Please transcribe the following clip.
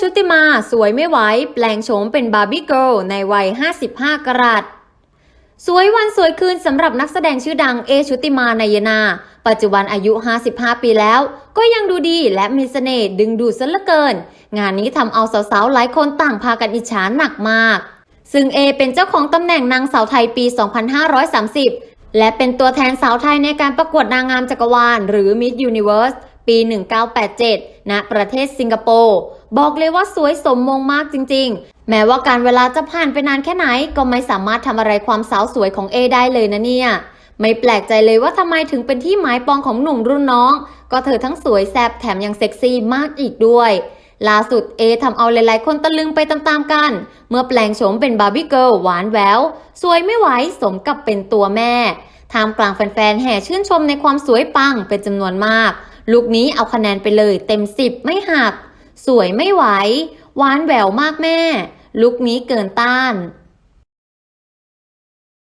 ชุติมาสวยไม่ไหว แปลงโฉมเป็นบาร์บี้เกิลในวัย 55 กรัตสวยวันสวยคืนสำหรับนักแสดงชื่อดังเอชุติมานายนา ปัจจุบันอายุ 55 ปีแล้ว ก็ยังดูดีและมีเสน่ห์ดึงดูดซะเหลือเกิน งานนี้ทำเอาสาวๆ หลายคนต่างพากันอิจฉาหนักมาก ซึ่งเอเป็นเจ้าของตำแหน่งนางสาวไทยปี 2530 และเป็นตัวแทนสาวไทยในการประกวดนางงามจักรวาล หรือ Miss Universe ปี 1987 ณ ประเทศสิงคโปร์ บอกเลยว่าสวยสมมงมากจริง ๆ แม้ว่าการเวลาจะผ่านไปนานแค่ไหน ก็ไม่สามารถทำอะไรความสาวสวยของเอได้เลยนะเนี่ย ไม่แปลกใจเลยว่าทำไมถึงเป็นที่หมายปองของหนุ่มรุ่นน้อง ก็เธอทั้งสวยแซ่บแถมยังเซ็กซี่มากอีกด้วยล่าสุดเอทำเอาหลายๆ คนตะลึงไปตามๆกัน เมื่อแปลงโฉมเป็นบาร์บี้เกิลหวานแวว สวยไม่ไหวสมกับเป็นตัวแม่ท่ามกลางแฟนๆ แห่ชื่นชมในความสวยปังเป็นจำนวนมากลุคนี้เอาคะแนนไปเลยเต็ม 10 ไม่หัก สวยไม่ไหวหวานแหววมากแม่ ลุคนี้เกินต้าน